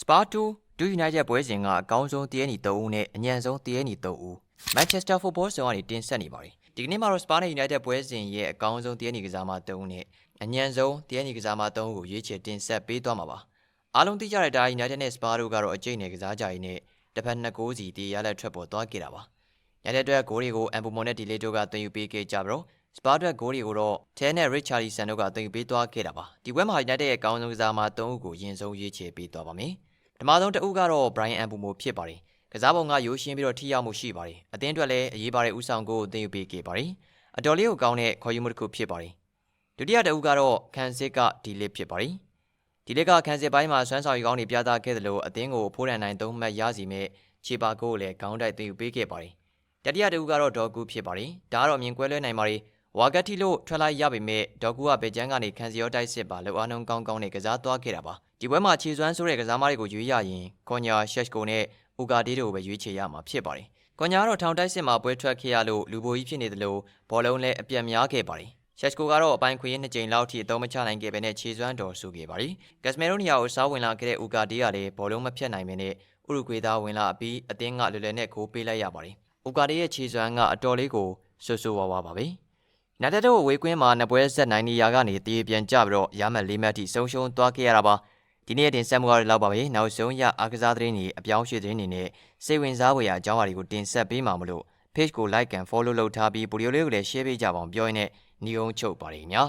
စပါတူဒူယူနိုက်တက်ပွဲစဉ်ကအကောင်းဆုံးတည်ရနီ3ဦးနဲ့အညံဆုံးတည်ရနီ3ဦးမန်ချက်စတာဖူဘောဆောင်ကနေတင်ဆက်နေပါတယ်ဒီကနေ့မှာတော့စပါနဲ့ယူနိုက်တက်ပွဲစဉ်ရဲ့အကောင်းဆုံးတည်ရနီကစားမ3ဦးနဲ့အညံဆုံးတည်ရနီကစားမ3ဦးကိုရွေးချယ်တင်ဆက်ပေးသွားမှာပါအားလုံးသိကြတဲ့အတိုင်းယူနိုက်တက်နဲ့စပါတို့ကတော့အကျိတ်နဲ့ကစားကြရင်းနဲ့တစ်ဖက်နှစ်ကိုးစီတည်ရလက်ထွက်ပေါ်သွားခဲ့တာပါညတဲ့အတွက်ဂိုးတွေကိုအမ်ဘူမွန်နဲ့ဒီလေတိုကသွင်းယူပေးခဲ့ကြပြီးတော့စပါအတွက်ဂိုးတွေကိုတော့ထဲနဲ့ရစ်ချာလီဆန်တို့ကသွင်းယူပေးသွားခဲ့တာပါဒီပွဲမှာယူနိုက်တက်ရဲ့အကောင်းဆုံးကစားမ3ဦးကိုယင်ဆုံးရွေးချယ်ပေးသွားပါမယ် ဓမ္မဆုံးတဦးကတော့ Brian Ambumo ဖြစ်ပါတယ်။ကစားပုံကရိုးရှင်းပြီးတော့ထိရောက်မှုရှိပါတယ်။အသင်းအတွက်လည်းအရေးပါတဲ့ဥဆောင်ကိုအသင်းယူပေးခဲ့ပါတယ်။အတော်လေးကိုကောင်းတဲ့ခေါ်ယူမှုတစ်ခုဖြစ်ပါတယ်။ဒုတိယတဦးကတော့ခန်စစ်ကဒီလစ်ဖြစ်ပါတယ်။ဒီလစ်ကခန်စစ်ပိုင်းမှာဆွမ်းဆောင်ရည်ကောင်းတွေပြသခဲ့သလိုအသင်းကိုဖိုးရန်နိုင်သုံးမှတ်ရစီမဲ့ခြေပါကိုကိုလည်းခေါင်းတိုက်သင်ယူပေးခဲ့ပါတယ်။တတိယတဦးကတော့ဒေါ်ကူဖြစ်ပါတယ်။ဒါကတော့မြင်ကွဲလွဲနိုင်ပါတယ်။ ဝါဂတ်တီလို့ထွက်လိုက်ရပေမဲ့ဒေါ်ကူကဘယ်ကျန်းကနေခန်စီရောတိုက်စစ်ပါလောက်အားလုံးကောင်းကောင်းနဲ့ကစားသွားခဲ့တာပါဒီပွဲမှာခြေစွမ်းဆိုးတဲ့ကစားမတွေကိုရွေးရရင်ကွန်ညာရှက်ကိုနဲ့ဥကာဒေးတို့ကိုပဲရွေးချယ်ရမှာဖြစ်ပါတယ်ကွန်ညာကတော့ထောင်တိုက်စစ်မှာပွဲထွက်ခဲ့ရလို့လူပိုကြီးဖြစ်နေသလိုဘောလုံးလည်းအပြတ်များခဲ့ပါတယ်ရှက်ကိုကတော့အပိုင်းခွေးနှစ်ကြိမ်လောက်ထိအသုံးမချနိုင်ခဲ့ပဲနဲ့ခြေစွမ်းတော်ဆူခဲ့ပါတယ်ဂက်စမဲရိုနီယာကိုစားဝင်လာခဲ့တဲ့ဥကာဒေးကလည်းဘောလုံးမဖြတ်နိုင်ပဲနဲ့ဥရုဂွေသားဝင်လာပြီးအသင်းကလွယ်လွယ်နဲ့ကိုပေးလိုက်ရပါတယ်ဥကာဒေးရဲ့ခြေစွမ်းကအတော်လေးကိုဆူဆူဝါဝါပါပဲ နာတက်တို့အဝေးကွင်းမှာနှစ်ပွဲဆက်နိုင်နေရာကနေတည်ပြန်ကြပြီးတော့ရမတ်လေးမှတ်ထိဆုံးရှုံးသွားခဲ့ရတာပါဒီနေ့တင်ဆက်မှုကတော့လောက်ပါပဲနောက်ဆုံးရအားကစားသတင်းတွေအပြောင်းရွှေ့သတင်းတွေနဲ့စိတ်ဝင်စားဖွယ်ရာအကြောင်းအရာတွေကိုတင်ဆက်ပေးမှာမလို့ page ကို like and follow လုပ်ထားပြီးဗီဒီယိုလေးကိုလည်း share ပေးကြပါအောင်ပြောရင်းနဲ့ညီအောင်ချုပ်ပါတယ်ညာ